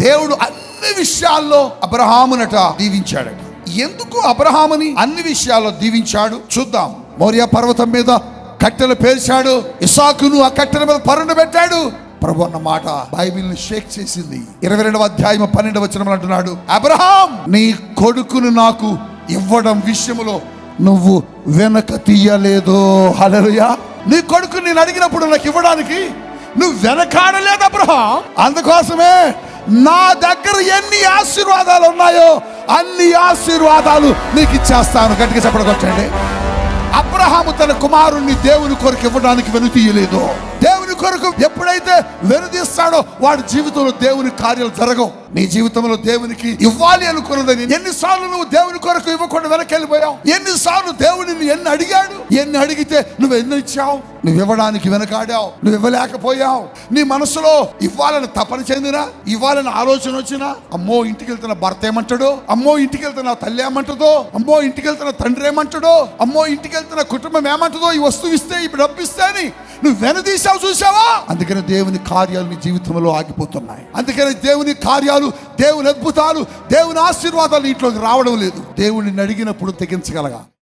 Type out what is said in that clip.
దేవుడు అన్ని విషయాల్లో అబ్రహామునట దీవించాడట. ఎందుకు అబ్రహాముని అన్ని విషయాల్లో దీవించాడు? చూద్దాం. మౌర్య పర్వతం మీద కట్టెలు పేర్చాడు ఇసాకును ఆ కట్టెల మీద పరుండ పెట్టాడు. ప్రభు అన్న మాట బైబిల్ని షేక్ చేసింది. ఇరవై రెండవ అధ్యాయం పన్నెండవ వచనం అంటున్నాడు అబ్రహాం నీ కొడుకును నాకు ఇవ్వడం విషయంలో నువ్వు వెనక తీయలేదు. హలలుయా నీ కొడుకు నేను అడిగినప్పుడు నాకు ఇవ్వడానికి నువ్వు వెనకాడలేదు అబ్రహాం. అందుకోసమే నా దగ్గర ఎన్ని ఆశీర్వాదాలు ఉన్నాయో అన్ని ఆశీర్వాదాలు నీకు ఇచ్చేస్తాను. గట్టిగా చెప్పడకొచ్చండి అబ్రహాము తన కుమారుణ్ణి దేవుని కొరకు ఇవ్వడానికి వెనుతీయలేదు. కొరకు ఎప్పుడైతే వెనుదీస్తాడో వాడి జీవితంలో దేవుని కార్యాలు జరగవు. నీ జీవితంలో దేవునికి ఇవ్వాలి అనుకున్నదని ఎన్నిసార్లు నువ్వు దేవుని కొరకు ఇవ్వకుండా వెనకెళ్ళిపోయావు ఎన్నిసార్లు దేవుడిని ఎన్ని అడిగాడు? ఎన్ని అడిగితే నువ్వు ఎన్ని ఇచ్చావు? నువ్వు ఇవ్వడానికి వెనకాడావు. నువ్వు ఇవ్వలేకపోయావు. నీ మనసులో ఇవ్వాలని తపన చెందినా? ఇవ్వాలని ఆలోచన వచ్చినా? అమ్మో ఇంటికి వెళ్తున్న భర్త ఏమంటాడు? అమ్మో ఇంటికి వెళ్తున్న తల్లి ఏమంటుందో? అమ్మో ఇంటికి వెళ్తున్న తండ్రి ఏమంటాడో? అమ్మో ఇంటికి వెళ్తున్న కుటుంబం ఏమంటుందో? ఈ వస్తువు ఇస్తే ఇప్పుడు డబ్బు ఇస్తే అని నువ్వు వెనదీసావు చూసావా అందుకని దేవుని కార్యాలు నీ జీవితంలో ఆగిపోతున్నాయి. అందుకని దేవుని కార్యాలు దేవుని అద్భుతాలు దేవుని ఆశీర్వాదాలు ఇంట్లోకి రావడం లేదు. దేవుడిని అడిగినప్పుడు తెగించగలగా.